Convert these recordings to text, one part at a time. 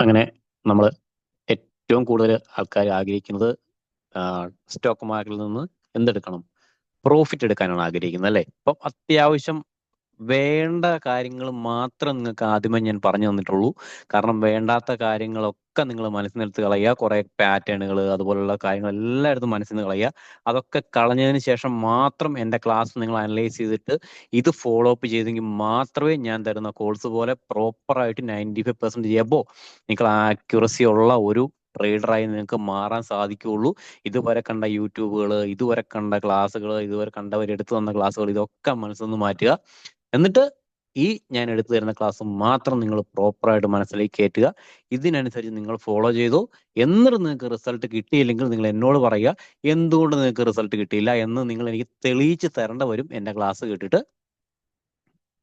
അങ്ങനെ നമ്മൾ ഏറ്റവും കൂടുതൽ ആൾക്കാർ ആഗ്രഹിക്കുന്നത് സ്റ്റോക്ക് മാർക്കറ്റിൽ നിന്ന് എന്തെടുക്കണം? പ്രോഫിറ്റ് എടുക്കാനാണ് ആഗ്രഹിക്കുന്നത് അല്ലേ? അപ്പം അത്യാവശ്യം വേണ്ട കാര്യങ്ങൾ മാത്രം നിങ്ങൾക്ക് ആദ്യമേ ഞാൻ പറഞ്ഞു തന്നിട്ടുള്ളൂ. കാരണം വേണ്ടാത്ത കാര്യങ്ങളൊക്കെ നിങ്ങൾ മനസ്സിൽ നിന്നെടുത്ത് കളയുക. കുറെ പാറ്റേണുകൾ അതുപോലുള്ള കാര്യങ്ങൾ എല്ലായിടത്തും മനസ്സിൽ നിന്ന് കളയുക. അതൊക്കെ കളഞ്ഞതിന് ശേഷം മാത്രം എന്റെ ക്ലാസ് നിങ്ങൾ അനലൈസ് ചെയ്തിട്ട് ഇത് ഫോളോ അപ്പ് ചെയ്തെങ്കിൽ മാത്രമേ ഞാൻ തരുന്ന കോഴ്സ് പോലെ പ്രോപ്പറായിട്ട് നയന്റി ഫൈവ് പെർസെന്റ് എബോ നിങ്ങൾ ആക്യുറസി ഉള്ള ഒരു ട്രേഡറായി നിങ്ങൾക്ക് മാറാൻ സാധിക്കുകയുള്ളൂ. ഇതുവരെ കണ്ട യൂട്യൂബുകൾ ഇതുവരെ കണ്ട ക്ലാസ്സുകൾ ഇതുവരെ കണ്ടവർ എടുത്തു തന്ന ക്ലാസ്സുകൾ ഇതൊക്കെ മനസ്സിൽ നിന്ന് മാറ്റുക. എന്നിട്ട് ഈ ഞാൻ എടുത്തു തരുന്ന ക്ലാസ് മാത്രം നിങ്ങൾ പ്രോപ്പറായിട്ട് മനസ്സിലേക്ക് കയറ്റുക ഇതിനനുസരിച്ച് നിങ്ങൾ ഫോളോ ചെയ്തു. എന്നിട്ട് നിങ്ങൾക്ക് റിസൾട്ട് കിട്ടിയില്ലെങ്കിൽ നിങ്ങൾ എന്നോട് പറയുക എന്തുകൊണ്ട് നിങ്ങൾക്ക് റിസൾട്ട് കിട്ടിയില്ല? എന്ന് നിങ്ങൾ എനിക്ക് തെളിയിച്ച് തരേണ്ട വരും. എന്റെ ക്ലാസ് കേട്ടിട്ട്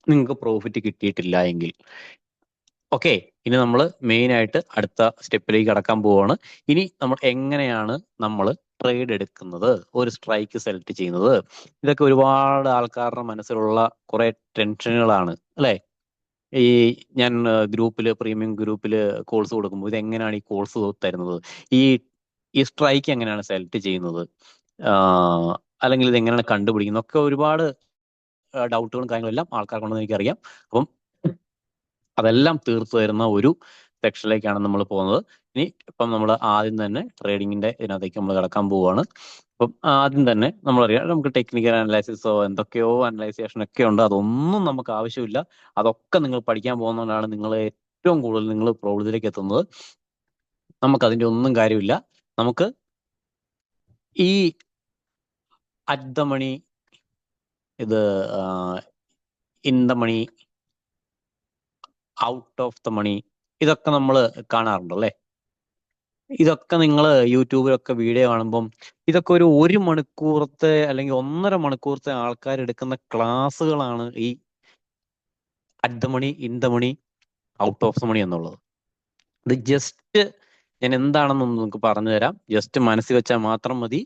നിങ്ങൾക്ക് പ്രോഫിറ്റ് കിട്ടിയിട്ടില്ല എങ്കിൽ. ഓക്കെ ഇനി നമ്മൾ മെയിൻ ആയിട്ട് അടുത്ത സ്റ്റെപ്പിലേക്ക് കടക്കാൻ പോവാണ്. ഇനി നമ്മൾ എങ്ങനെയാണ് നമ്മൾ ട്രേഡ് എടുക്കുന്നത്? ഒരു സ്ട്രൈക്ക് സെലക്ട് ചെയ്യുന്നത്. ഇതൊക്കെ ഒരുപാട് ആൾക്കാരുടെ മനസ്സിലുള്ള കുറെ ടെൻഷനുകളാണ് അല്ലെ? ഈ ഞാൻ ഗ്രൂപ്പിൽ പ്രീമിയം ഗ്രൂപ്പിൽ കോഴ്സ് കൊടുക്കുമ്പോൾ ഇത് എങ്ങനെയാണ് ഈ കോഴ്സ് തരുന്നത്? ഈ ഈ സ്ട്രൈക്ക് എങ്ങനെയാണ് സെലക്ട് ചെയ്യുന്നത്? അല്ലെങ്കിൽ ഇത് എങ്ങനെയാണ് കണ്ടുപിടിക്കുന്നത്? ഒക്കെ ഒരുപാട് ഡൗട്ടുകളും കാര്യങ്ങളും എല്ലാം ആൾക്കാർക്കുണ്ടെന്ന് എനിക്കറിയാം. അപ്പം അതെല്ലാം തീർത്തു തരുന്ന ഒരു സെക്ഷനിലേക്കാണ് നമ്മൾ പോകുന്നത്. ഇനി ഇപ്പം നമ്മൾ ആദ്യം തന്നെ ട്രേഡിങ്ങിന്റെ ഇതിനകത്തേക്ക് നമ്മൾ കിടക്കാൻ പോവുകയാണ്. അപ്പം ആദ്യം തന്നെ നമ്മളറിയാം നമുക്ക് ടെക്നിക്കൽ അനലൈസിസോ എന്തൊക്കെയോ അനലൈസേഷൻ ഒക്കെ ഉണ്ട്. അതൊന്നും നമുക്ക് ആവശ്യമില്ല. അതൊക്കെ നിങ്ങൾ പഠിക്കാൻ പോകുന്നതുകൊണ്ടാണ് നിങ്ങൾ ഏറ്റവും കൂടുതൽ നിങ്ങൾ പ്രോബ്ലത്തിലേക്ക് എത്തുന്നത്. നമുക്ക് അതിന്റെ ഒന്നും കാര്യമില്ല. നമുക്ക് ഈ അറ്റ് ദ മണി ഇത് in the money out of the money ഇതൊക്കെ നമ്മൾ കാണാറുണ്ട് അല്ലേ ഇതൊക്കെ നിങ്ങൾ യൂട്യൂബിലൊക്കെ വീഡിയോ കാണുമ്പം ഇതൊക്കെ ഒരു ഒരു മണിക്കൂറത്തെ അല്ലെങ്കിൽ ഒന്നര മണിക്കൂറത്തെ ആൾക്കാർ എടുക്കുന്ന ക്ലാസ്സുകളാണ് ഈ at the money in the money out of the money എന്നുള്ളത്. ഇത് ജസ്റ്റ് ഞാൻ എന്താണെന്ന് നിങ്ങൾക്ക് പറഞ്ഞു തരാം. ജസ്റ്റ് മനസ്സിൽ വെച്ചാൽ മാത്രം മതി.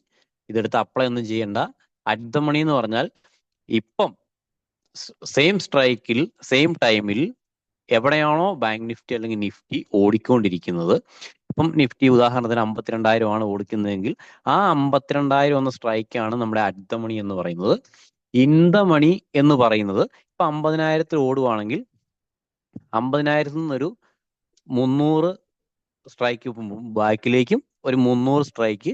ഇതെടുത്ത് അപ്ലൈ ഒന്നും ചെയ്യണ്ട. അറ്റ് ദ മണി എന്ന് പറഞ്ഞാൽ ഇപ്പം സെയിം സ്ട്രൈക്കിൽ സെയിം ടൈമിൽ എവിടെയാണോ ബാങ്ക് നിഫ്റ്റി അല്ലെങ്കിൽ നിഫ്റ്റി ഓടിക്കൊണ്ടിരിക്കുന്നത്. ഇപ്പം നിഫ്റ്റി ഉദാഹരണത്തിന് അമ്പത്തിരണ്ടായിരം ആണ് ഓടിക്കുന്നതെങ്കിൽ ആ അമ്പത്തിരണ്ടായിരം എന്ന സ്ട്രൈക്കാണ് നമ്മുടെ അറ്റ് മണി എന്ന് പറയുന്നത്. ഇൻ മണി എന്ന് പറയുന്നത് ഇപ്പൊ അമ്പതിനായിരത്തിൽ ഓടുവാണെങ്കിൽ അമ്പതിനായിരത്തിൽ നിന്നൊരു മുന്നൂറ് സ്ട്രൈക്ക് ബാക്കിലേക്കും ഒരു മുന്നൂറ് സ്ട്രൈക്ക്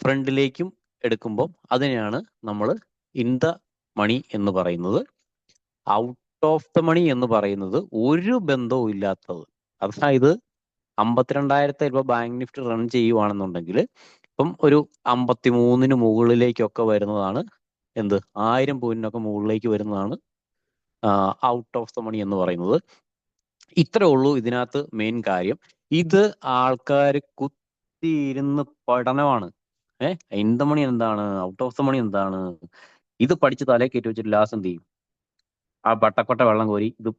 ഫ്രണ്ടിലേക്കും എടുക്കുമ്പോൾ അതിനെയാണ് നമ്മൾ ഇൻ മണി എന്ന് പറയുന്നത്. ഔട്ട് ഓഫ് ദ മണി എന്ന് പറയുന്നത് ഒരു ബന്ധവും ഇല്ലാത്തത്. അതായത് അമ്പത്തിരണ്ടായിരത്തെ രൂപ ബാങ്ക് നിഫ്റ്റ് റൺ ചെയ്യുവാണെന്നുണ്ടെങ്കിൽ ഇപ്പം ഒരു അമ്പത്തി മൂന്നിന് മുകളിലേക്കൊക്കെ വരുന്നതാണ് എന്ത്? ആയിരം പോയിന്റിനൊക്കെ മുകളിലേക്ക് വരുന്നതാണ് ഔട്ട് ഓഫ് ദ മണി എന്ന് പറയുന്നത്. ഇത്രേ ഉള്ളൂ ഇതിനകത്ത് മെയിൻ കാര്യം. ഇത് ആൾക്കാർ കുത്തിയിരുന്ന് പഠനമാണ്. ഏഹ് ഇൻ ദ മണി എന്താണ്? ഔട്ട് ഓഫ് ദ മണി എന്താണ്? ഇത് പഠിച്ച് തലേ കയറ്റി വെച്ചിട്ട് ലാസ്റ്റ് എന്ത് ചെയ്യും? ആ ബട്ടക്കൊട്ട വെള്ളം കോരി ഇത്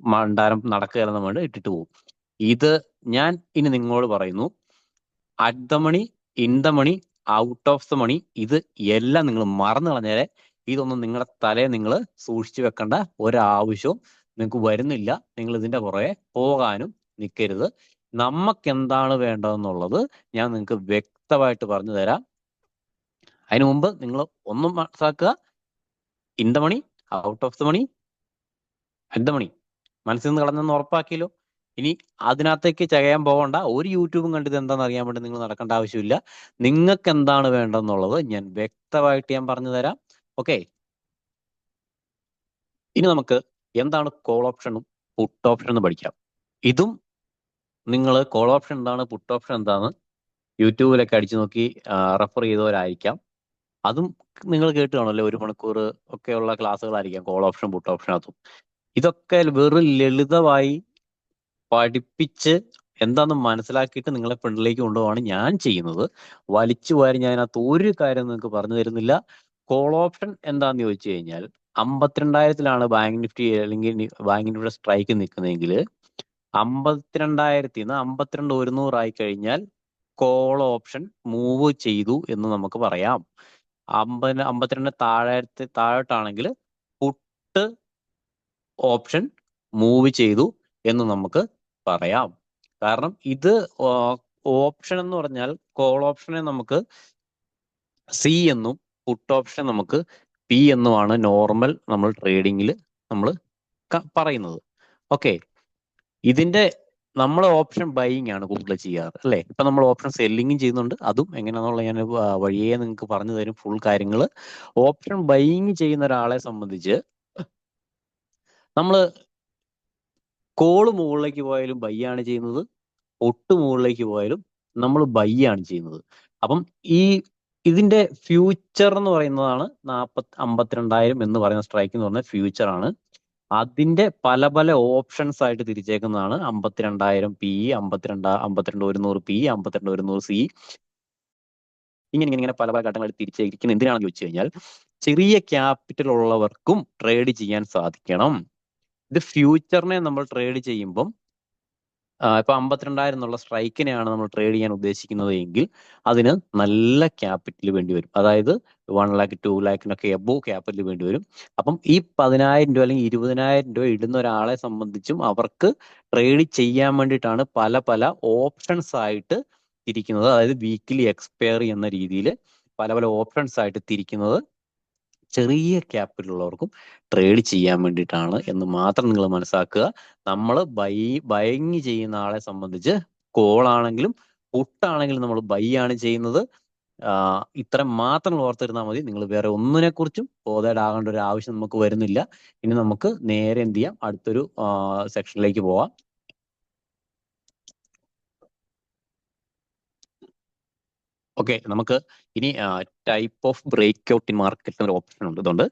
മണ്ടാരം നടക്കുകയെന്ന് വേണ്ടി ഇട്ടിട്ട് പോകും ഇത് ഞാൻ ഇനി നിങ്ങളോട് പറയുന്നു. At the money in the money out of the money ഇത് എല്ലാം നിങ്ങൾ മറന്നു കളഞ്ഞാലേ ഇതൊന്നും നിങ്ങളുടെ തലയെ നിങ്ങൾ സൂക്ഷിച്ചു വെക്കേണ്ട ഒരാവശ്യവും നിങ്ങൾക്ക് വരുന്നില്ല. നിങ്ങൾ ഇതിന്റെ പുറകെ പോകാനും നിൽക്കരുത്. നമുക്ക് എന്താണ് വേണ്ടതെന്നുള്ളത് ഞാൻ നിങ്ങൾക്ക് വ്യക്തമായിട്ട് പറഞ്ഞു തരാം. അതിനു മുമ്പ് നിങ്ങൾ ഒന്നും മനസ്സിലാക്കുക. In the money out of the money at മനസ്സിൽ നിന്ന് കളഞ്ഞെന്ന് ഉറപ്പാക്കിയല്ലോ. ഇനി അതിനകത്തേക്ക് ചകയാൻ പോകണ്ട ഒരു യൂട്യൂബും കണ്ടിത് എന്താണെന്ന് അറിയാൻ വേണ്ടി നിങ്ങൾ നടക്കേണ്ട ആവശ്യമില്ല. നിങ്ങൾക്ക് എന്താണ് വേണ്ടതെന്നുള്ളത് ഞാൻ വ്യക്തമായിട്ട് ഞാൻ പറഞ്ഞു തരാം. ഓക്കെ? ഇനി നമുക്ക് എന്താണ് കോൾ ഓപ്ഷനും പുട്ട് ഓപ്ഷനും പഠിക്കാം. ഇതും നിങ്ങൾ കോൾ ഓപ്ഷൻ എന്താണ് പുട്ട് ഓപ്ഷൻ എന്താണ് യൂട്യൂബിലൊക്കെ അടിച്ചു നോക്കി റെഫർ ചെയ്തവരായിരിക്കാം. അതും നിങ്ങൾ കേട്ട് കാണല്ലോ ഒരു മണിക്കൂർ ഒക്കെയുള്ള ക്ലാസ്സുകളായിരിക്കാം കോൾ ഓപ്ഷൻ പുട്ട് ഓപ്ഷൻ അതും ഇതൊക്കെ വെറും ലളിതമായി പഠിപ്പിച്ച് എന്താണെന്ന് മനസ്സിലാക്കിയിട്ട് നിങ്ങളെ ഫ്രണ്ടിലേക്ക് കൊണ്ടുപോവാണ് ഞാൻ ചെയ്യുന്നത്. വലിച്ചു വാരി ഞാൻ അതിനകത്ത് ഒരു കാര്യം നിങ്ങൾക്ക് പറഞ്ഞു തരുന്നില്ല. കോൾ ഓപ്ഷൻ എന്താന്ന് ചോദിച്ചു കഴിഞ്ഞാൽ അമ്പത്തിരണ്ടായിരത്തിലാണ് ബാങ്ക് നിഫ്റ്റി അല്ലെങ്കിൽ ബാങ്ക് നിഫ്റ്റിയുടെ സ്ട്രൈക്ക് നിൽക്കുന്നതെങ്കിൽ അമ്പത്തിരണ്ടായിരത്തി നിന്ന് അമ്പത്തിരണ്ട് ഒരുന്നൂറായി കഴിഞ്ഞാൽ കോൾ ഓപ്ഷൻ മൂവ് ചെയ്തു എന്ന് നമുക്ക് പറയാം. അമ്പത് അമ്പത്തിരണ്ട് താഴത്തെ താഴോട്ടാണെങ്കിൽ ഓപ്ഷൻ മൂവ് ചെയ്തു എന്ന് നമുക്ക് പറയാം. കാരണം ഇത് ഓപ്ഷൻ എന്ന് പറഞ്ഞാൽ കോൾ ഓപ്ഷനെ നമുക്ക് സി എന്നും പുട്ട് ഓപ്ഷൻ നമുക്ക് പി എന്നുമാണ് നോർമൽ നമ്മൾ ട്രേഡിങ്ങിൽ നമ്മൾ പറയുന്നത്. ഓക്കെ. ഇതിന്റെ നമ്മൾ ഓപ്ഷൻ ബൈയിങ് ആണ് കൂടുതൽ ചെയ്യാറ് അല്ലേ? ഇപ്പൊ നമ്മൾ ഓപ്ഷൻ സെല്ലിങ്ങും ചെയ്യുന്നുണ്ട്. അതും എങ്ങനെയാണെന്നുള്ള ഞാൻ വഴിയേ നിങ്ങൾക്ക് പറഞ്ഞു തരും ഫുൾ കാര്യങ്ങൾ. ഓപ്ഷൻ ബൈയിങ് ചെയ്യുന്ന ഒരാളെ സംബന്ധിച്ച് നമ്മൾ കോൾ മുകളിലേക്ക് പോയാലും ബൈ ആണ് ചെയ്യുന്നത്. ഒട്ട് മുകളിലേക്ക് പോയാലും നമ്മൾ ബൈ ആണ് ചെയ്യുന്നത്. അപ്പം ഈ ഇതിന്റെ ഫ്യൂച്ചർ എന്ന് പറയുന്നതാണ് നാപ്പത്തി അമ്പത്തിരണ്ടായിരം എന്ന് പറയുന്ന സ്ട്രൈക്ക് എന്ന് പറഞ്ഞ ഫ്യൂച്ചർ ആണ്. അതിന്റെ പല പല ഓപ്ഷൻസ് ആയിട്ട് തിരിച്ചേക്കുന്നതാണ്. അമ്പത്തിരണ്ടായിരം പി അമ്പത്തിരണ്ട അമ്പത്തിരണ്ട് ഒരുന്നൂറ് പി അമ്പത്തിരണ്ട് ഒരുന്നൂറ് സി ഇങ്ങനെ ഇങ്ങനെ ഇങ്ങനെ പല പല ഘട്ടങ്ങളിൽ തിരിച്ചേക്കുന്നത് എന്തിനാണെന്ന് ചോദിച്ചു കഴിഞ്ഞാൽ ചെറിയ ക്യാപിറ്റൽ ഉള്ളവർക്കും ട്രേഡ് ചെയ്യാൻ സാധിക്കണം. ഇത് ഫ്യൂച്ചറിനെ നമ്മൾ ട്രേഡ് ചെയ്യുമ്പം ഇപ്പൊ അമ്പത്തിരണ്ടായിരം എന്നുള്ള സ്ട്രൈക്കിനെയാണ് നമ്മൾ ട്രേഡ് ചെയ്യാൻ ഉദ്ദേശിക്കുന്നത് എങ്കിൽ അതിന് നല്ല ക്യാപിറ്റൽ വേണ്ടി വരും. അതായത് വൺ ലാക്ക് ടു ലാക്കിനൊക്കെ എബോ ക്യാപിറ്റൽ വേണ്ടി വരും. അപ്പം ഈ പതിനായിരം രൂപ അല്ലെങ്കിൽ ഇരുപതിനായിരം രൂപ ഇടുന്ന ഒരാളെ സംബന്ധിച്ചും അവർക്ക് ട്രേഡ് ചെയ്യാൻ വേണ്ടിയിട്ടാണ് പല പല ഓപ്ഷൻസ് ആയിട്ട് തിരിക്കുന്നത്. അതായത് വീക്കിലി എക്സ്പയറി എന്ന രീതിയിൽ പല പല ഓപ്ഷൻസ് ആയിട്ട് തിരിക്കുന്നത്. ചെറിയ ക്യാപിറ്റൽ ഉള്ളവർക്കും ട്രേഡ് ചെയ്യാൻ വേണ്ടിയിട്ടാണ് എന്ന് മാത്രം നിങ്ങൾ മനസ്സിലാക്കുക. നമ്മൾ ബൈ ബൈങ് ചെയ്യുന്ന ആളെ സംബന്ധിച്ച് കോൾ ആണെങ്കിലും പുട്ടാണെങ്കിലും നമ്മൾ ബൈ ആണ് ചെയ്യുന്നത്. ഇത്ര മാത്രം ഓർത്തിരുന്നാൽ മതി. നിങ്ങൾ വേറെ ഒന്നിനെ കുറിച്ചും ബോധേഡാകേണ്ട ഒരു ആവശ്യം നമുക്ക് വരുന്നില്ല. ഇനി നമുക്ക് നേരെ എന്ത് ചെയ്യാം? അടുത്തൊരു സെക്ഷനിലേക്ക് പോവാം. ഓക്കെ നമുക്ക് ഇനി type of breakout in market ഒരു ഓപ്ഷൻ ഉണ്ട്. ഇതുകൊണ്ട്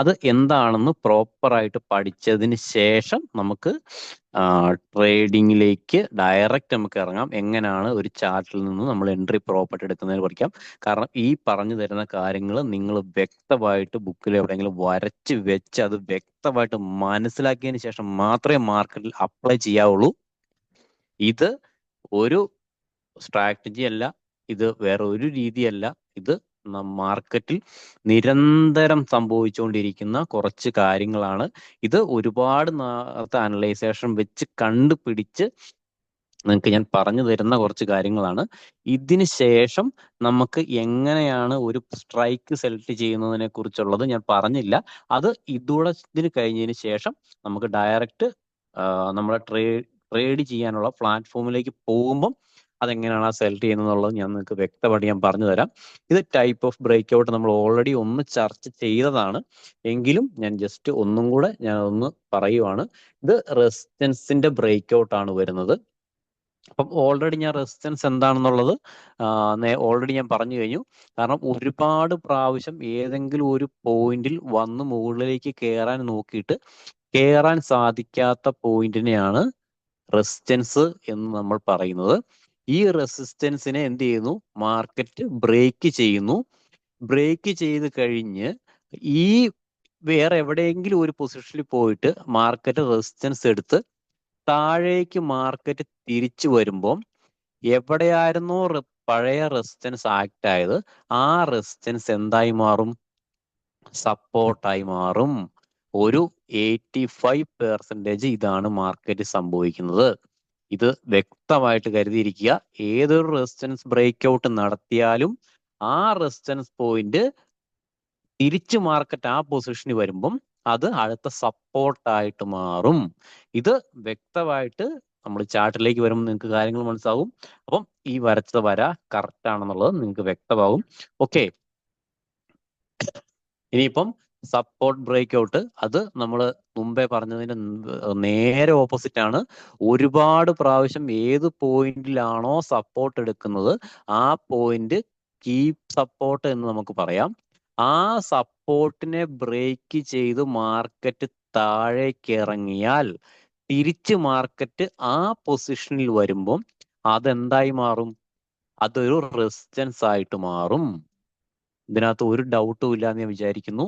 അത് എന്താണെന്ന് പ്രോപ്പറായിട്ട് പഠിച്ചതിന് ശേഷം നമുക്ക് ട്രേഡിങ്ങിലേക്ക് ഡയറക്റ്റ് നമുക്ക് ഇറങ്ങാം. എങ്ങനെയാണ് ഒരു ചാർട്ടിൽ നിന്ന് നമ്മൾ എൻട്രി പ്രോപ്പർട്ടി എടുക്കുന്നതിന് പഠിക്കാം കാരണം ഈ പറഞ്ഞു തരുന്ന കാര്യങ്ങൾ നിങ്ങൾ വ്യക്തമായിട്ട് ബുക്കിൽ എവിടെയെങ്കിലും വരച്ച് വെച്ച് അത് വ്യക്തമായിട്ട് മനസ്സിലാക്കിയതിന് ശേഷം മാത്രമേ മാർക്കറ്റിൽ അപ്ലൈ ചെയ്യാവുള്ളൂ. ഇത് ഒരു സ്ട്രാറ്റജി അല്ല ഇത് വേറെ ഒരു രീതിയല്ല. ഇത് മാർക്കറ്റിൽ നിരന്തരം സംഭവിച്ചുകൊണ്ടിരിക്കുന്ന കുറച്ച് കാര്യങ്ങളാണ്. ഇത് ഒരുപാട് നാളത്തെ അനലൈസേഷൻ വെച്ച് കണ്ടുപിടിച്ച് നിങ്ങൾക്ക് ഞാൻ പറഞ്ഞു തരുന്ന കുറച്ച് കാര്യങ്ങളാണ്. ഇതിന് ശേഷം നമുക്ക് എങ്ങനെയാണ് ഒരു സ്ട്രൈക്ക് സെലക്ട് ചെയ്യുന്നതിനെ കുറിച്ചുള്ളത് ഞാൻ പറഞ്ഞില്ല. അത് ഇതോടെ ഇതിന് കഴിഞ്ഞതിന് ശേഷം നമുക്ക് ഡയറക്റ്റ് നമ്മുടെ ട്രേഡ് ട്രേഡ് ചെയ്യാനുള്ള പ്ലാറ്റ്ഫോമിലേക്ക് പോകുമ്പം അതെങ്ങനെയാണ് സെലക്ട് ചെയ്യുന്നത് ഞാൻ നിങ്ങൾക്ക് വ്യക്തമായിട്ട് ഞാൻ പറഞ്ഞു തരാം ഇത് ടൈപ്പ് ഓഫ് ബ്രേക്ക് ഔട്ട് നമ്മൾ ഓൾറെഡി ഒന്ന് ചർച്ച ചെയ്തതാണ്. എങ്കിലും ഞാൻ ജസ്റ്റ് ഒന്നും കൂടെ ഞാൻ ഒന്ന് പറയുവാണ്. ഇത് റെസിസ്റ്റൻസിന്റെ ബ്രേക്ക് ഔട്ട് ആണ് വരുന്നത്. അപ്പം ഓൾറെഡി ഞാൻ റെസിസ്റ്റൻസ് എന്താണെന്നുള്ളത് ഓൾറെഡി ഞാൻ പറഞ്ഞു കഴിഞ്ഞു. കാരണം ഒരുപാട് പ്രാവശ്യം ഏതെങ്കിലും ഒരു പോയിന്റിൽ വന്ന് മുകളിലേക്ക് കയറാൻ നോക്കിയിട്ട് കയറാൻ സാധിക്കാത്ത പോയിന്റിനെയാണ് റെസിസ്റ്റൻസ് എന്ന് നമ്മൾ പറയുന്നത്. ഈ റെസിസ്റ്റൻസിനെ എന്ത് ചെയ്യുന്നു? മാർക്കറ്റ് ബ്രേക്ക് ചെയ്യുന്നു. ബ്രേക്ക് ചെയ്ത് കഴിഞ്ഞ് ഈ വേറെ എവിടെയെങ്കിലും ഒരു പൊസിഷനിൽ പോയിട്ട് മാർക്കറ്റ് റെസിസ്റ്റൻസ് എടുത്ത് താഴേക്ക് മാർക്കറ്റ് തിരിച്ചു വരുമ്പം എവിടെയായിരുന്നോ പഴയ റെസിസ്റ്റൻസ് ആക്ട് ആയത് ആ റെസിസ്റ്റൻസ് എന്തായി മാറും? സപ്പോർട്ടായി മാറും. ഒരു എയ്റ്റി ഫൈവ് പെർസെന്റേജ് ഇതാണ് മാർക്കറ്റ് സംഭവിക്കുന്നത്. ഇത് വ്യക്തമായിട്ട് കരുതിയിരിക്കുക. ഏതൊരു റെസിസ്റ്റൻസ് ബ്രേക്ക് ഔട്ട് നടത്തിയാലും ആ റെസിസ്റ്റൻസ് പോയിന്റ് തിരിച്ച് മാർക്കറ്റ് ആ പൊസിഷനിൽ വരുമ്പം അത് അടുത്ത സപ്പോർട്ടായിട്ട് മാറും. ഇത് വ്യക്തമായിട്ട് നമ്മൾ ചാർട്ടിലേക്ക് വരുമ്പോൾ നിങ്ങൾക്ക് കാര്യങ്ങൾ മനസ്സിലാവും. അപ്പം ഈ വരച്ച വര കറക്റ്റ് ആണെന്നുള്ളത് നിങ്ങൾക്ക് വ്യക്തമാകും ഓക്കെ ഇനിയിപ്പം സപ്പോർട്ട് ബ്രേക്ക് ഔട്ട് അത് നമ്മൾ മുമ്പേ പറഞ്ഞതിന് നേരെ ഓപ്പോസിറ്റ് ആണ്. ഒരുപാട് പ്രാവശ്യം ഏത് പോയിന്റിലാണോ സപ്പോർട്ട് എടുക്കുന്നത് ആ പോയിന്റ് കീപ് സപ്പോർട്ട് എന്ന് നമുക്ക് പറയാം. ആ സപ്പോർട്ടിനെ ബ്രേക്ക് ചെയ്ത് മാർക്കറ്റ് താഴേക്ക് ഇറങ്ങിയാൽ തിരിച്ച് മാർക്കറ്റ് ആ പൊസിഷനിൽ വരുമ്പം അതെന്തായി മാറും? അതൊരു റെസിസ്റ്റൻസ് ആയിട്ട് മാറും. ഇതിനകത്ത് ഒരു ഡൗട്ടും ഇല്ല എന്ന് ഞാൻ വിചാരിക്കുന്നു.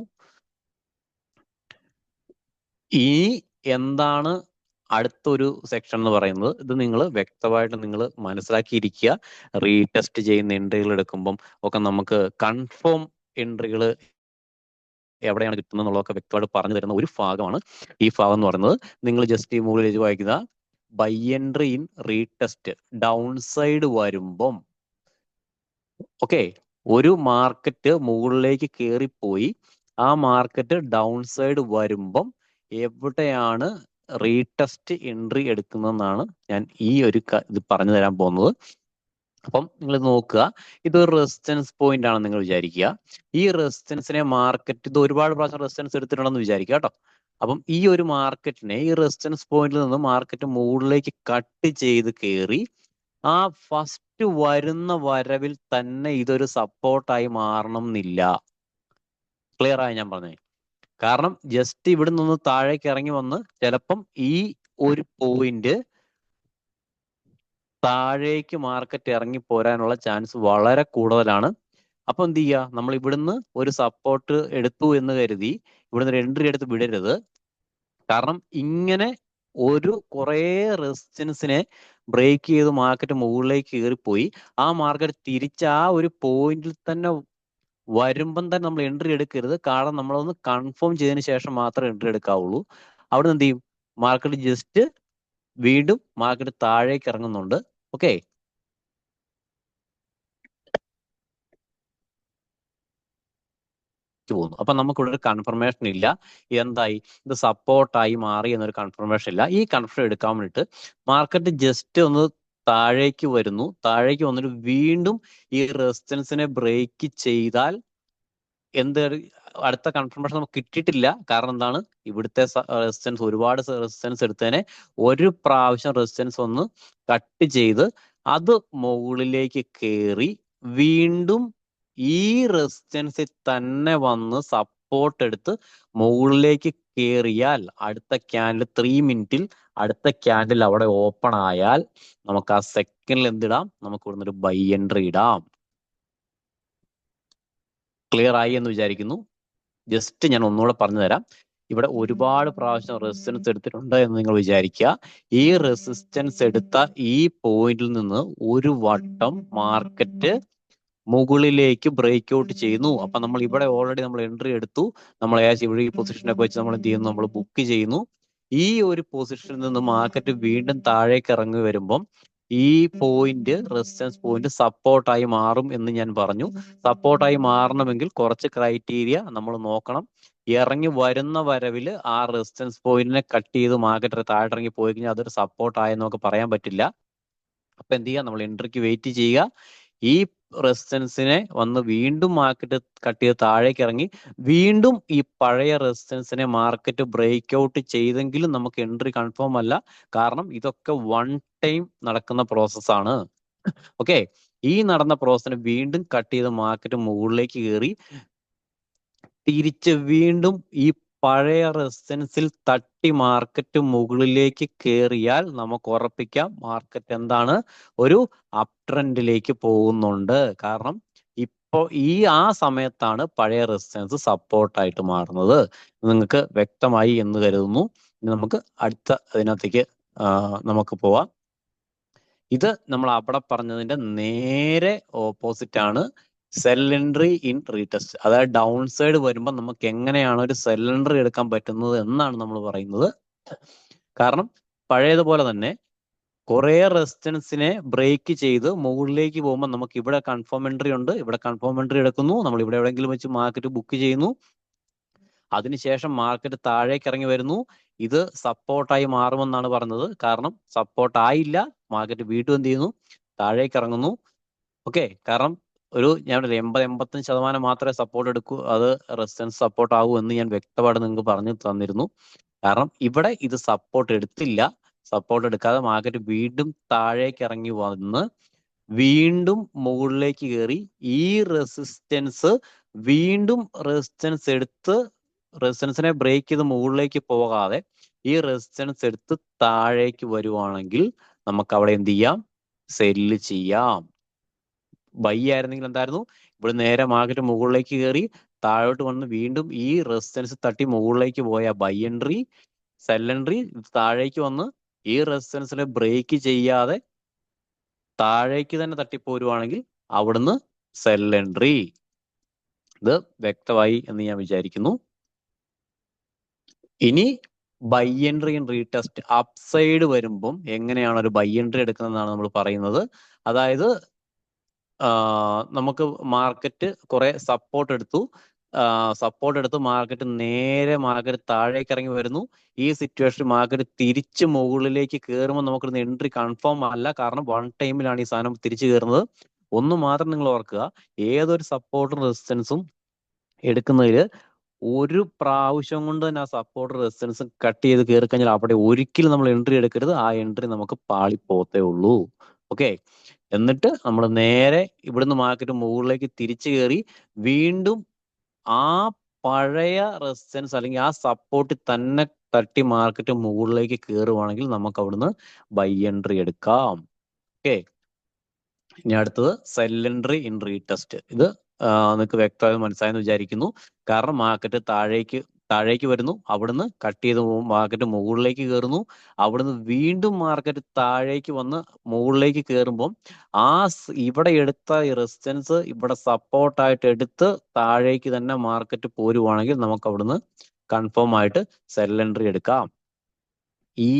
ഈ എന്താണ് അടുത്തൊരു സെക്ഷൻ എന്ന് പറയുന്നത് ഇത് നിങ്ങൾ വ്യക്തമായിട്ട് നിങ്ങൾ മനസ്സിലാക്കിയിരിക്കുക. റീടെസ്റ്റ് ചെയ്യുന്ന എൻട്രികൾ എടുക്കുമ്പം ഒക്കെ നമുക്ക് കൺഫേം എൻട്രികൾ എവിടെയാണ് കിട്ടുന്നത് എന്നുള്ളതൊക്കെ വ്യക്തമായിട്ട് പറഞ്ഞു തരുന്ന ഒരു ഭാഗമാണ് ഈ ഭാഗം എന്ന് പറയുന്നത്. നിങ്ങൾ ജസ്റ്റ് ഈ മുകളിൽ വായിക്കുന്ന buy entry in retest downside വരുമ്പം ഓക്കെ ഒരു മാർക്കറ്റ് മുകളിലേക്ക് കയറിപ്പോയി ആ മാർക്കറ്റ് ഡൗൺ സൈഡ് വരുമ്പം എവിടെയാണ് റീടെസ്റ്റ് എൻട്രി എടുക്കുന്നതെന്നാണ് ഞാൻ ഈ ഒരു ഇത് പറഞ്ഞു തരാൻ പോകുന്നത്. അപ്പം നിങ്ങൾ നോക്കുക ഇതൊരു റെസിസ്റ്റൻസ് പോയിന്റ് ആണെന്ന് നിങ്ങൾ വിചാരിക്കുക. ഈ റെസിസ്റ്റൻസിനെ മാർക്കറ്റ് ഇത് ഒരുപാട് പ്രാവശ്യം റെസിസ്റ്റൻസ് എടുത്തിട്ടുണ്ടെന്ന് വിചാരിക്കുക കേട്ടോ. അപ്പം ഈ ഒരു മാർക്കറ്റിനെ ഈ റെസിസ്റ്റൻസ് പോയിന്റിൽ നിന്ന് മാർക്കറ്റ് മുകളിലേക്ക് കട്ട് ചെയ്ത് കയറി ആ ഫസ്റ്റ് വരുന്ന വരവിൽ തന്നെ ഇതൊരു സപ്പോർട്ടായി മാറണം എന്നില്ല. ക്ലിയർ ആയി ഞാൻ പറഞ്ഞേ കാരണം ജസ്റ്റ് ഇവിടെ നിന്ന് താഴേക്ക് ഇറങ്ങി വന്ന് ചിലപ്പം ഈ ഒരു പോയിന്റ് താഴേക്ക് മാർക്കറ്റ് ഇറങ്ങി പോരാനുള്ള ചാൻസ് വളരെ കൂടുതലാണ്. അപ്പൊ എന്ത് ചെയ്യുക നമ്മൾ ഇവിടുന്ന് ഒരു സപ്പോർട്ട് എടുത്തു എന്ന് കരുതി ഇവിടുന്ന് ഒരു എൻട്രി എടുത്ത് വിടരുത്. കാരണം ഇങ്ങനെ ഒരു കുറേ റെസിസ്റ്റൻസിനെ ബ്രേക്ക് ചെയ്ത് മാർക്കറ്റ് മുകളിലേക്ക് കയറിപ്പോയി. ആ മാർക്കറ്റ് തിരിച്ച് ആ ഒരു പോയിന്റിൽ തന്നെ വരുമ്പം തന്നെ നമ്മൾ എൻട്രി എടുക്കരുത്. കാരണം നമ്മളൊന്ന് കൺഫേം ചെയ്തതിന് ശേഷം മാത്രമേ എൻട്രി എടുക്കാവുള്ളൂ. അവിടെ എന്ത് ചെയ്യും? മാർക്കറ്റ് ജസ്റ്റ് വീണ്ടും മാർക്കറ്റ് താഴേക്ക് ഇറങ്ങുന്നുണ്ട്. ഓക്കെ പോകുന്നു. അപ്പൊ നമുക്ക് ഇവിടെ ഒരു കൺഫർമേഷൻ ഇല്ല. എന്തായി ഇത് സപ്പോർട്ടായി മാറി എന്നൊരു കൺഫർമേഷൻ ഇല്ല. ഈ കൺഫർമേഷൻ എടുക്കാൻ വേണ്ടിയിട്ട് മാർക്കറ്റ് ജസ്റ്റ് ഒന്ന് താഴേക്ക് വരുന്നു. താഴേക്ക് വന്നിട്ട് വീണ്ടും ഈ റെസിസ്റ്റൻസിനെ ബ്രേക്ക് ചെയ്താൽ എന്ത് അടുത്ത കൺഫർമേഷൻ നമുക്ക് കിട്ടിയിട്ടില്ല. കാരണം എന്താണ്? ഇവിടുത്തെ റെസിസ്റ്റൻസ് ഒരുപാട് റെസിസ്റ്റൻസ് എടുത്തതിനെ ഒരു പ്രാവശ്യം റെസിസ്റ്റൻസ് ഒന്ന് കട്ട് ചെയ്ത് അത് മുകളിലേക്ക് കയറി വീണ്ടും ഈ റെസിസ്റ്റൻസിൽ തന്നെ വന്ന് സപ്പോർട്ട് എടുത്ത് മുകളിലേക്ക് കയറിയാൽ അടുത്ത ക്യാൻഡിൽ ത്രീ മിനിറ്റിൽ അടുത്ത ക്യാൻഡിൽ അവിടെ ഓപ്പൺ ആയാൽ നമുക്ക് ആ സെക്കൻഡിൽ എന്തിടാം? നമുക്ക് ഇവിടുന്ന് ഒരു ബൈ എൻട്രി ഇടാം. ക്ലിയർ ആയി എന്ന് വിചാരിക്കുന്നു. ജസ്റ്റ് ഞാൻ ഒന്നുകൂടെ പറഞ്ഞു തരാം. ഇവിടെ ഒരുപാട് പ്രാവശ്യം റെസിസ്റ്റൻസ് എടുത്തിട്ടുണ്ട് എന്ന് നിങ്ങൾ വിചാരിക്കുക. ഈ റെസിസ്റ്റൻസ് എടുത്ത ഈ പോയിന്റിൽ നിന്ന് ഒരു വട്ടം മാർക്കറ്റ് മുകളിലേക്ക് ബ്രേക്ക് ഔട്ട് ചെയ്യുന്നു. അപ്പൊ നമ്മൾ ഇവിടെ ഓൾറെഡി നമ്മൾ എൻട്രി എടുത്തു. നമ്മൾ ഇവിടെ ഈ പൊസിഷനൊക്കെ വെച്ച് നമ്മൾ എന്ത് ചെയ്യുന്നു? നമ്മൾ ബുക്ക് ചെയ്യുന്നു. ഈ ഒരു പൊസിഷനിൽ നിന്ന് മാർക്കറ്റ് വീണ്ടും താഴേക്ക് ഇറങ്ങി വരുമ്പം ഈ പോയിന്റ് റെസിസ്റ്റൻസ് പോയിന്റ് സപ്പോർട്ടായി മാറും എന്ന് ഞാൻ പറഞ്ഞു. സപ്പോർട്ടായി മാറണമെങ്കിൽ കുറച്ച് ക്രൈറ്റീരിയ നമ്മൾ നോക്കണം. ഇറങ്ങി വരുന്ന വരവിൽ ആ റെസിസ്റ്റൻസ് പോയിന്റിനെ കട്ട് ചെയ്ത് മാർക്കറ്റ് താഴെ ഇറങ്ങി പോയി കഴിഞ്ഞാൽ അതൊരു സപ്പോർട്ടായെന്നൊക്കെ പറയാൻ പറ്റില്ല. അപ്പൊ എന്ത് ചെയ്യുക? നമ്മൾ എൻട്രിക്ക് വെയിറ്റ് ചെയ്യുക. ഈ റെസിസ്റ്റൻസിനെ വന്ന് വീണ്ടും മാർക്കറ്റ് കട്ട് ചെയ്ത് താഴേക്ക് ഇറങ്ങി വീണ്ടും ഈ പഴയ റെസിസ്റ്റൻസിനെ മാർക്കറ്റ് ബ്രേക്ക് ഔട്ട് ചെയ്തെങ്കിലും നമുക്ക് എൻട്രി കൺഫേം അല്ല. കാരണം ഇതൊക്കെ വൺ ടൈം നടക്കുന്ന പ്രോസസ്സാണ് ഓക്കെ ഈ നടന്ന പ്രോസസ്സിനെ വീണ്ടും കട്ട് ചെയ്ത് മാർക്കറ്റ് മുകളിലേക്ക് കയറി തിരിച്ച് വീണ്ടും ഈ പഴയ റെസിസ്റ്റൻസിൽ തട്ടി മാർക്കറ്റ് മുകളിലേക്ക് കയറിയാൽ നമുക്ക് ഉറപ്പിക്കാം. മാർക്കറ്റ് എന്താണ്? ഒരു അപ് ട്രെൻഡിലേക്ക് പോകുന്നുണ്ട്. കാരണം ഇപ്പോ ഈ ആ സമയത്താണ് പഴയ റെസിസ്റ്റൻസ് സപ്പോർട്ടായിട്ട് മാറുന്നത്. നിങ്ങൾക്ക് വ്യക്തമായി എന്ന് കരുതുന്നു. ഇനി നമുക്ക് അടുത്ത അതിനകത്തേക്ക് നമുക്ക് പോവാം. ഇത് നമ്മൾ അവിടെ പറഞ്ഞതിന്റെ നേരെ ഓപ്പോസിറ്റ് ആണ്. സെൽ എൻട്രി ഇൻ റീടെസ്റ്റ് അതായത് ഡൗൺ സൈഡ് വരുമ്പോൾ നമുക്ക് എങ്ങനെയാണ് ഒരു സെൽ എൻട്രി എടുക്കാൻ പറ്റുന്നത് എന്നാണ് നമ്മൾ പറയുന്നത്. കാരണം പഴയതുപോലെ തന്നെ കുറെ റെസിസ്റ്റൻസിനെ ബ്രേക്ക് ചെയ്ത് മുകളിലേക്ക് പോകുമ്പോൾ നമുക്ക് ഇവിടെ കൺഫേം എൻട്രി ഉണ്ട് ഇവിടെ കൺഫേം എൻട്രി എടുക്കുന്നു. നമ്മൾ ഇവിടെ എവിടെയെങ്കിലും വെച്ച് മാർക്കറ്റ് ബുക്ക് ചെയ്യുന്നു. അതിനുശേഷം മാർക്കറ്റ് താഴേക്ക് ഇറങ്ങി വരുന്നു. ഇത് സപ്പോർട്ടായി മാറുമെന്നാണ് പറഞ്ഞത്. കാരണം സപ്പോർട്ട് ആയില്ല. മാർക്കറ്റ് വീണ്ടും എന്ത് ചെയ്യുന്നു? താഴേക്ക് ഇറങ്ങുന്നു. ഓക്കെ കാരണം ഒരു ഞാൻ പറഞ്ഞില്ലേ, എൺപത് എൺപത്തഞ്ച് ശതമാനം മാത്രമേ സപ്പോർട്ട് എടുക്കൂ അത് റെസിസ്റ്റൻസ് സപ്പോർട്ട് ആകൂ എന്ന് ഞാൻ വ്യക്തമായിട്ട് നിങ്ങൾക്ക് പറഞ്ഞു തന്നിരുന്നു. കാരണം ഇവിടെ ഇത് സപ്പോർട്ട് എടുത്തില്ല. സപ്പോർട്ട് എടുക്കാതെ മാർക്കറ്റ് വീണ്ടും താഴേക്ക് ഇറങ്ങി വന്ന് വീണ്ടും മുകളിലേക്ക് കയറി ഈ റെസിസ്റ്റൻസ് വീണ്ടും റെസിസ്റ്റൻസ് എടുത്ത് റെസിസ്റ്റൻസിനെ ബ്രേക്ക് ചെയ്ത് മുകളിലേക്ക് പോകാതെ ഈ റെസിസ്റ്റൻസ് എടുത്ത് താഴേക്ക് വരുവാണെങ്കിൽ നമുക്ക് അവിടെ എന്ത് ചെയ്യാം? സെല്ല് ചെയ്യാം. ബൈ ആയിരുന്നെങ്കിൽ എന്തായിരുന്നു? ഇവിടെ നേരെ മാർക്കറ്റ് മുകളിലേക്ക് കയറി താഴോട്ട് വന്ന് വീണ്ടും ഈ റെസിസ്റ്റൻസ് തട്ടി മുകളിലേക്ക് പോയ ബൈ എൻട്രി സെൽ എൻട്രി താഴേക്ക് വന്ന് ഈ റെസിസ്റ്റൻസിനെ ബ്രേക്ക് ചെയ്യാതെ താഴേക്ക് തന്നെ തട്ടിപ്പോരുവാണെങ്കിൽ അവിടുന്ന് സെൽ എൻട്രി ഇത് വ്യക്തമായി എന്ന് ഞാൻ വിചാരിക്കുന്നു. ഇനി buy entry and retest upside വരുമ്പം എങ്ങനെയാണ് ഒരു ബൈ എൻട്രി എടുക്കുന്നതെന്നാണ് നമ്മൾ പറയുന്നത്. അതായത് നമുക്ക് മാർക്കറ്റ് കുറെ സപ്പോർട്ട് എടുത്തു. സപ്പോർട്ട് എടുത്ത് മാർക്കറ്റ് നേരെ മാർക്കറ്റ് താഴേക്ക് ഇറങ്ങി വരുന്നു. ഈ സിറ്റുവേഷൻ മാർക്കറ്റ് തിരിച്ച് മുകളിലേക്ക് കയറുമ്പോൾ നമുക്ക് എൻട്രി കൺഫേം അല്ല. കാരണം വൺ ടൈമിലാണ് ഈ സാധനം തിരിച്ചു കയറുന്നത് ഒന്ന് മാത്രം നിങ്ങൾ ഓർക്കുക. ഏതൊരു സപ്പോർട്ടും റെസിസ്റ്റൻസും എടുക്കുന്നതിൽ ഒരു പ്രാവശ്യം കൊണ്ട് തന്നെ ആ സപ്പോർട്ട് റെസിസ്റ്റൻസ് കട്ട് ചെയ്ത് കയറി കഴിഞ്ഞാൽ അവിടെ ഒരിക്കലും നമ്മൾ എൻട്രി എടുക്കരുത്. ആ എൻട്രി നമുക്ക് പാളിപ്പോത്തേ ഉള്ളൂ. ഓക്കെ എന്നിട്ട് നമ്മൾ നേരെ ഇവിടുന്ന് മാർക്കറ്റ് മുകളിലേക്ക് തിരിച്ചു കയറി വീണ്ടും ആ പഴയ റെസിസ്റ്റൻസ് അല്ലെങ്കിൽ ആ സപ്പോർട്ട് തന്നെ തട്ടി മാർക്കറ്റ് മുകളിലേക്ക് കയറുവാണെങ്കിൽ നമുക്ക് അവിടുന്ന് ബൈ എൻട്രി എടുക്കാം. ഓക്കെ ഇനി അടുത്തത് സെൽ എൻട്രി ഇൻ റീടെസ്റ്റ് ഇത് നിങ്ങൾക്ക് വ്യക്തമായി മനസ്സിലായെന്ന് വിചാരിക്കുന്നു. കാരണം മാർക്കറ്റ് താഴേക്ക് താഴേക്ക് വരുന്നു. അവിടുന്ന് കട്ട് ചെയ്ത് മാർക്കറ്റ് മുകളിലേക്ക് കയറുന്നു. അവിടുന്ന് വീണ്ടും മാർക്കറ്റ് താഴേക്ക് വന്ന് മുകളിലേക്ക് കയറുമ്പം ആ ഇവിടെ എടുത്ത റെസിസ്റ്റൻസ് ഇവിടെ സപ്പോർട്ടായിട്ട് എടുത്ത് താഴേക്ക് തന്നെ മാർക്കറ്റ് പോരുവാണെങ്കിൽ നമുക്ക് അവിടുന്ന് കൺഫേം ആയിട്ട് സെൽ എൻട്രി എടുക്കാം. ഈ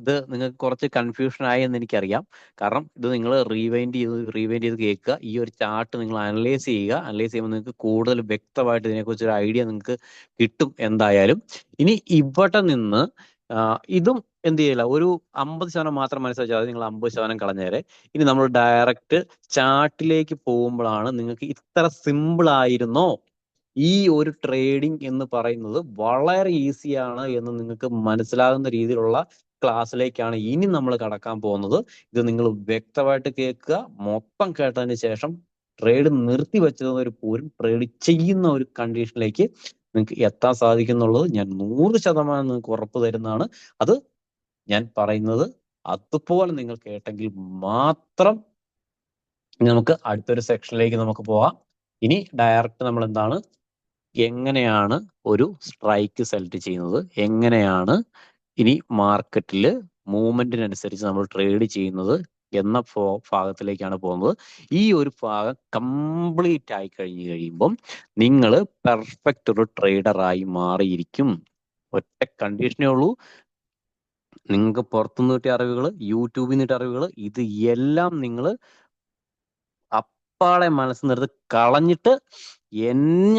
ഇത് നിങ്ങൾക്ക് കുറച്ച് കൺഫ്യൂഷൻ ആയി എന്ന് എനിക്കറിയാം. കാരണം ഇത് നിങ്ങൾ റീവൈൻഡ് ചെയ്ത് റീവൈൻഡ് ചെയ്ത് കേൾക്കുക. ഈ ഒരു ചാർട്ട് നിങ്ങൾ അനലൈസ് ചെയ്യുക. അനലൈസ് ചെയ്യുമ്പോൾ നിങ്ങൾക്ക് കൂടുതൽ വ്യക്തമായിട്ട് ഇതിനെക്കുറിച്ച് ഒരു ഐഡിയ നിങ്ങൾക്ക് കിട്ടും എന്തായാലും. ഇനി ഇവിടെ നിന്ന് ഇതും എന്ത് ചെയ്യില്ല. ഒരു അമ്പത് ശതമാനം മാത്രം മനസ്സിലാച്ചാൽ നിങ്ങൾ അമ്പത് ശതമാനം കളഞ്ഞേരെ. ഇനി നമ്മൾ ഡയറക്റ്റ് ചാർട്ടിലേക്ക് പോകുമ്പോഴാണ് നിങ്ങൾക്ക് ഇത്ര സിമ്പിൾ ആയിരുന്നോ? ഈ ഒരു ട്രേഡിംഗ് എന്ന് പറയുന്നത് വളരെ ഈസിയാണ് എന്ന് നിങ്ങൾക്ക് മനസ്സിലാകുന്ന രീതിയിലുള്ള ക്ലാസ്സിലേക്കാണ് ഇനി നമ്മൾ കടക്കാൻ പോകുന്നത്. ഇത് നിങ്ങൾ വ്യക്തമായിട്ട് കേൾക്കുക. മൊത്തം കേട്ടതിന് ശേഷം ട്രേഡ് നിർത്തി വെച്ചത് ഒരു പോലും ട്രേഡ് ചെയ്യുന്ന ഒരു കണ്ടീഷനിലേക്ക് നിങ്ങൾക്ക് എത്താൻ സാധിക്കുന്നുള്ളത് ഞാൻ നൂറ് ശതമാനം നിങ്ങൾക്ക് ഉറപ്പ് തരുന്നതാണ്. അത് ഞാൻ പറയുന്നത് അതുപോലെ നിങ്ങൾ കേട്ടെങ്കിൽ മാത്രം നമുക്ക് അടുത്തൊരു സെക്ഷനിലേക്ക് നമുക്ക് പോവാം ഇനി ഡയറക്റ്റ് നമ്മൾ എന്താണ്? എങ്ങനെയാണ് ഒരു സ്ട്രൈക്ക് സെലക്ട് ചെയ്യുന്നത്? എങ്ങനെയാണ് ഇനി മാർക്കറ്റിൽ മൂവ്മെന്റിനനുസരിച്ച് നമ്മൾ ട്രേഡ് ചെയ്യുന്നത് എന്ന ഭാഗത്തിലേക്കാണ് പോകുന്നത്. ഈ ഒരു ഭാഗം കംപ്ലീറ്റ് ആയി കഴിഞ്ഞു കഴിയുമ്പം നിങ്ങൾ പെർഫെക്റ്റ് ഒരു ട്രേഡറായി മാറിയിരിക്കും. ഒറ്റ കണ്ടീഷനേ ഉള്ളൂ. നിങ്ങൾക്ക് പുറത്തുനിന്ന് കിട്ടിയ അറിവുകൾ യൂട്യൂബിൽ നിന്ന് കിട്ടിയ അറിവുകൾ ഇത് എല്ലാം നിങ്ങൾ അപ്പാളെ മനസ്സിൽ നിർത്തി കളഞ്ഞിട്ട്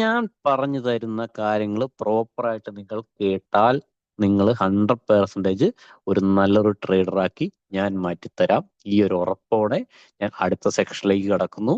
ഞാൻ പറഞ്ഞു തരുന്ന കാര്യങ്ങൾ പ്രോപ്പറായിട്ട് നിങ്ങൾ കേട്ടാൽ നിങ്ങൾ ഹൺഡ്രഡ് പെർസെന്റേജ് ഒരു നല്ലൊരു ട്രേഡറാക്കി ഞാൻ മാറ്റിത്തരാം. ഈ ഒരു ഉറപ്പോടെ ഞാൻ അടുത്ത സെക്ഷനിലേക്ക് കടക്കുന്നു.